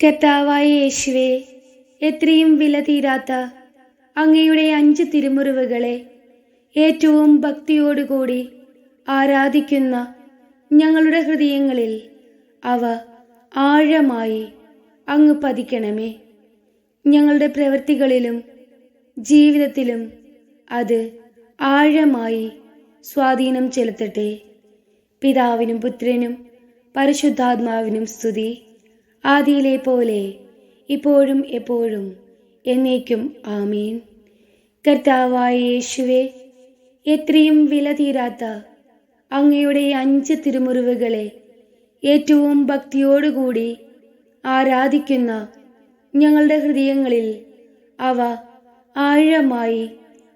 കർത്താവായ യേശുവേ എത്രയും വില തീരാത്ത അങ്ങയുടെ അഞ്ച് തിരുമുറിവുകളെ ഏറ്റവും ഭക്തിയോടുകൂടി ആരാധിക്കുന്ന ഞങ്ങളുടെ ഹൃദയങ്ങളിൽ അവ ആഴമായി അങ്ങ് പതിക്കണമേ. ഞങ്ങളുടെ പ്രവൃത്തികളിലും ജീവിതത്തിലും അത് ആഴമായി സ്വാധീനം ചെലുത്തട്ടെ. പിതാവിനും പുത്രനും പരിശുദ്ധാത്മാവിനും സ്തുതി. ആദിയിലെ പോലെ ഇപ്പോഴും എപ്പോഴും എന്നേക്കും ആമീൻ. കർത്താവായ യേശുവെ എത്രയും വില തീരാത്ത അങ്ങയുടെ അഞ്ച് തിരുമുറിവുകളെ ഏറ്റവും ഭക്തിയോടുകൂടി ആരാധിക്കുന്ന ഞങ്ങളുടെ ഹൃദയങ്ങളിൽ അവ ആഴമായി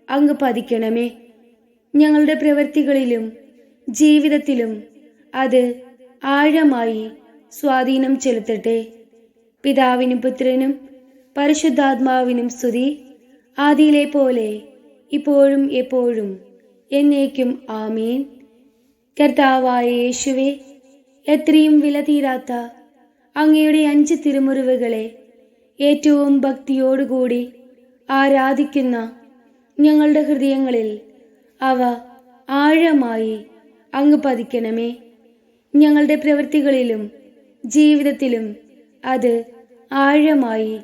അങ്ങ് പതിക്കണമേ. ഞങ്ങളുടെ പ്രവൃത്തികളിലും ജീവിതത്തിലും അത് ആഴമായി സ്വാധീനം ചെലുത്തട്ടെ. പിതാവിനും പുത്രനും പരിശുദ്ധാത്മാവിനും സ്തുതി. ആദിയിലെ പോലെ ഇപ്പോഴും എപ്പോഴും എന്നേക്കും ആമീൻ. കർത്താവായ യേശുവെ എത്രയും വില തീരാത്ത അങ്ങയുടെ അഞ്ച് തിരുമുറിവുകളെ ഏറ്റവും ഭക്തിയോടുകൂടി ആരാധിക്കുന്ന ഞങ്ങളുടെ ഹൃദയങ്ങളിൽ അവ ആഴമായി അങ്ങ് പതിക്കണമേ. ഞങ്ങളുടെ പ്രവൃത്തികളിലും ജീവിതത്തിലും അത് ആഴമായി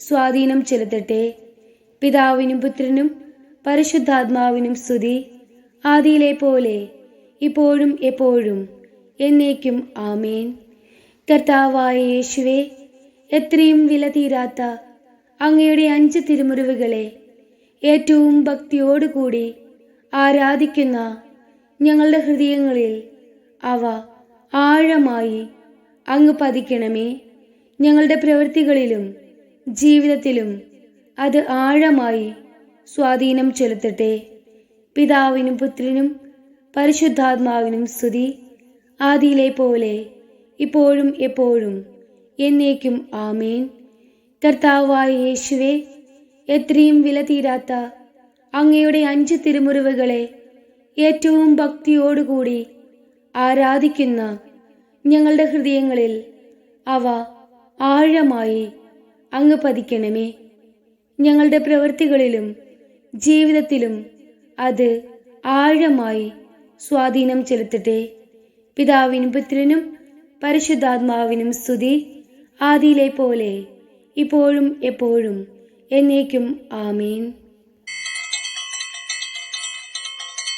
സ്വാധീനം ചെലുത്തട്ടെ. പിതാവിനും പുത്രനും പരിശുദ്ധാത്മാവിനും സ്തുതി. ആദിയിലെ പോലെ ഇപ്പോഴും എപ്പോഴും എന്നേക്കും ആമേൻ. കർത്താവായ യേശുവെ എത്രയും വില തീരാത്ത അങ്ങയുടെ അഞ്ച് തിരുമുറിവുകളെ ഏറ്റവും ഭക്തിയോടുകൂടി ആരാധിക്കുന്ന ഞങ്ങളുടെ ഹൃദയങ്ങളിൽ അവ ആഴമായി അങ്ങ് പതിക്കണമേ. ഞങ്ങളുടെ പ്രവൃത്തികളിലും ജീവിതത്തിലും അത് ആഴമായി സ്വാധീനം ചെലുത്തട്ടെ. പിതാവിനും പുത്രനും പരിശുദ്ധാത്മാവിനും സ്തുതി. ആദിയിലെ പോലെ ഇപ്പോഴും എപ്പോഴും എന്നേക്കും ആമേൻ. കർത്താവായ യേശുവെ എത്രയും വില തീരാത്ത അങ്ങയുടെ അഞ്ച് തിരുമുറിവുകളെ ഏറ്റവും ഭക്തിയോടുകൂടി ആരാധിക്കുന്ന ഞങ്ങളുടെ ഹൃദയങ്ങളിൽ അവ ആഴമായി അങ്ങ് പതിക്കണമേ. ഞങ്ങളുടെ പ്രവൃത്തികളിലും ജീവിതത്തിലും അത് ആഴമായി സ്വാധീനം ചെലുത്തട്ടെ. പിതാവിനും പുത്രനും പരിശുദ്ധാത്മാവിനും സ്തുതി. ആദിയിലെ പോലെ ഇപ്പോഴും എപ്പോഴും എന്നേക്കും ആമീൻ.